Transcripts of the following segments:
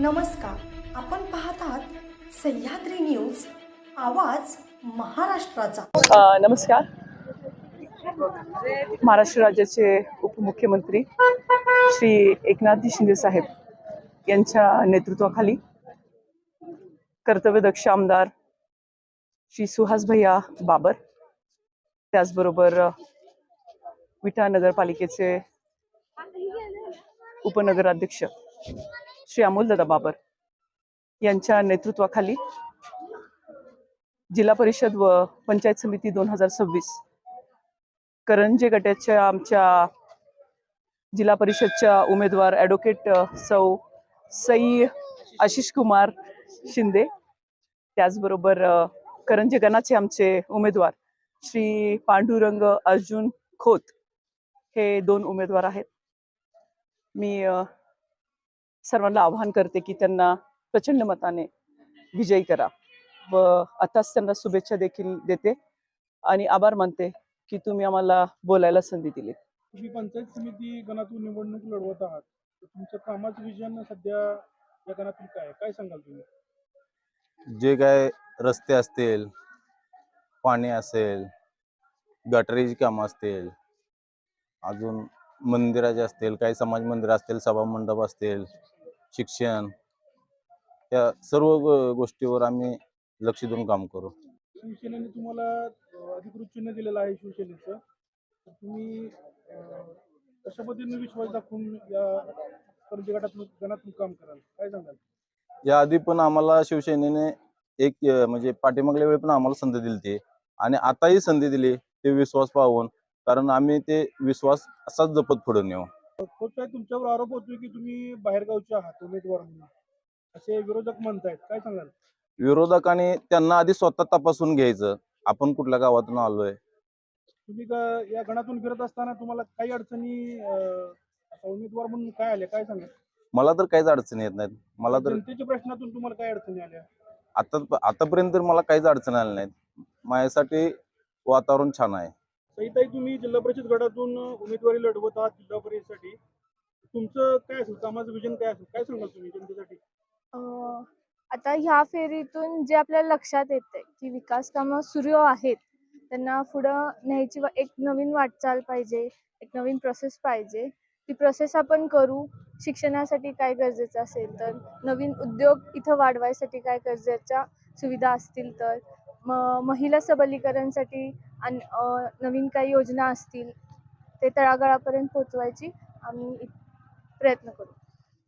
नमस्कार. आपण पाहत आहात सह्याद्री न्यूज आवाज महाराष्ट्राचा. नमस्कार. महाराष्ट्र राज्याचे उपमुख्यमंत्री श्री एकनाथजी शिंदे साहेब यांच्या नेतृत्वाखाली कर्तव्यदक्ष आमदार श्री सुहास भैया बाबर त्याचबरोबर विटा नगरपालिकेचे उपनगराध्यक्ष श्री अमोलदादा बाबर यांच्या नेतृत्वाखाली जिल्हा परिषद व पंचायत समिती दोन हजार सव्वीस करंजे गटाच्या आमच्या जिल्हा परिषदच्या उमेदवार ॲडव्होकेट सौ सई आशिष कुमार शिंदे त्याचबरोबर करंजे गणाचे आमचे उमेदवार श्री पांडुरंग अर्जुन खोत हे दोन उमेदवार आहेत. मी सर्वांना आवाहन करते की त्यांना प्रचंड मताने विजयी करा. व आताच त्यांना शुभेच्छा देखील देते. आणि आभार मानते की तुम्ही आम्हाला बोलायला संधी दिली. तुम्ही पंचायत समिती गणातून निवडणूक लढवत आहात. तर तुमचं कामाचं विजन सध्या या गणातून काय? काय सांगाल तुम्ही? जे काय रस्ते असतील पाणी असेल गटरीची कामं असतील अजून मंदिराचे असतील काही समाज मंदिर असतील सभा मंडप असतील शिक्षण या सर्व गोष्टीवर आम्ही लक्ष देऊन काम करू. शिवसेनेने तुम्हाला अधिकृत चिन्ह दिलेलं आहे शिवसेनेचं. तुम्ही कशा पद्धतीने विश्वास दाखवून या कर्ज गटातून गणातून काम कराल? काय सांगाल? याआधी पण आम्हाला शिवसेनेने एक म्हणजे पाठीमागल्या वेळी पण आम्हाला संधी दिली ती आणि आताही संधी दिली ते विश्वास पाहून. कारण आम्ही ते विश्वास असाच जपत पुढे नेऊ. खोत साहेब तुमच्यावर आरोप होतोय की तुम्ही बाहेरगावचे आहात उमेदवार म्हणून. असे विरोधक म्हणतायत. काय सांगाल? विरोधकांनी त्यांना आधी स्वतः तपासून घ्यायचं. आपण कुठल्या गावातून आलोय? तुम्ही या गणातून फिरत असताना तुम्हाला काही अडचणी अं, आता उमेदवार म्हणून काय आल्या? काय सांगाल? मला तर काहीच अडचणी येत नाहीत. मला तर जनतेच्या प्रश्नातून तुम्हाला काय अडचणी आल्या? आता आतापर्यंत तर मला काहीच अडचण आल्या नाहीत. माझ्यासाठी वातावरण छान आहे. सहिताई तुम्ही जिल्हा परिषद गटातून उमेदवारी लढवत आहात जिल्हा परिषदसाठी. तुमचं काय असेल? कामाचं विजन काय असेल? काय सांगाल तुम्ही जनतेसाठी? अं, आता ह्या फेरीतून जे आपल्याला लक्षात येतंय की विकास कामं सुरू आहेत त्यांना पुढं न्यायची वा- एक नवीन वाटचाल पाहिजे एक नवीन प्रोसेस पाहिजे. ती प्रोसेस आपण करू शिक्षणासाठी काय गरजेचं असेल तर नवीन उद्योग इथं वाढवायसाठी काय गरजेच्या सुविधा असतील तर? म महिला सबलीकरणसाठी आणि नवीन काही योजना असतील ते तळागाळापर्यंत पोचवायची आम्ही प्रयत्न करू.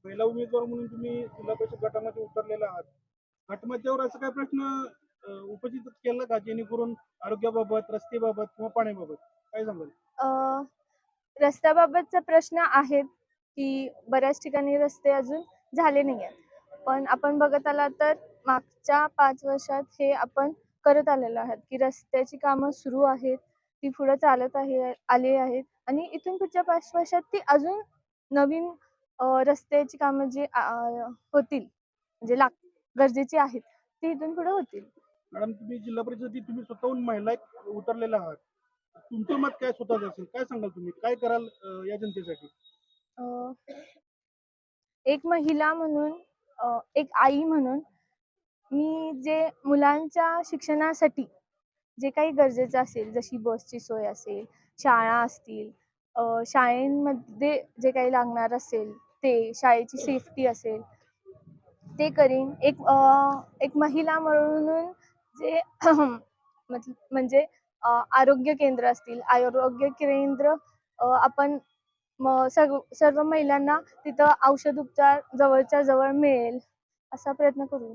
महिला उमेदवार म्हणून तुम्ही जिल्हा परिषद गटामध्ये उतरलेला आहात. गटमध्यावर असं काय प्रश्न उपस्थित केला का? जेणेकरून आरोग्याबाबत रस्तेबाबत किंवा पाण्याबाबत? काय सांगाल? रस्त्याबाबतचा प्रश्न आहेत. की बऱ्याच ठिकाणी रस्ते अजून झाले नाही आहेत. पण आपण बघत आला तर मागच्या पाच वर्षात हे आपण करत आलेलो आहात की रस्त्याची कामं सुरू आहेत ती पुढं चालत आहे आली आहेत आणि इथून पुढच्या पाच वर्षात ती अजून नवीन रस्त्याची कामं जी होतील म्हणजे लाग गरजेची आहेत ती इथून पुढे होतील. मॅडम तुम्ही जिल्हा परिषदेत तुम्ही स्वतःहून महिला उतरलेला आहात. तुमचं मत काय स्वतःच असेल? काय सांगाल तुम्ही? काय कराल या जनतेसाठी? एक महिला म्हणून एक आई म्हणून मी जे मुलांच्या शिक्षणासाठी जे काही गरजेचं असेल जशी बसची सोय असेल शाळा असतील शाळेमध्ये जे काही लागणार असेल ते शाळेची सेफ्टी असेल ते करीन. एक एक महिला म्हणून जे मतलब म्हणजे आरोग्य केंद्र असतील आरोग्य केंद्र आपण मग सर्व सर्व महिलांना तिथं औषध उपचार जवळच्या जवळ मिळेल असा प्रयत्न करू.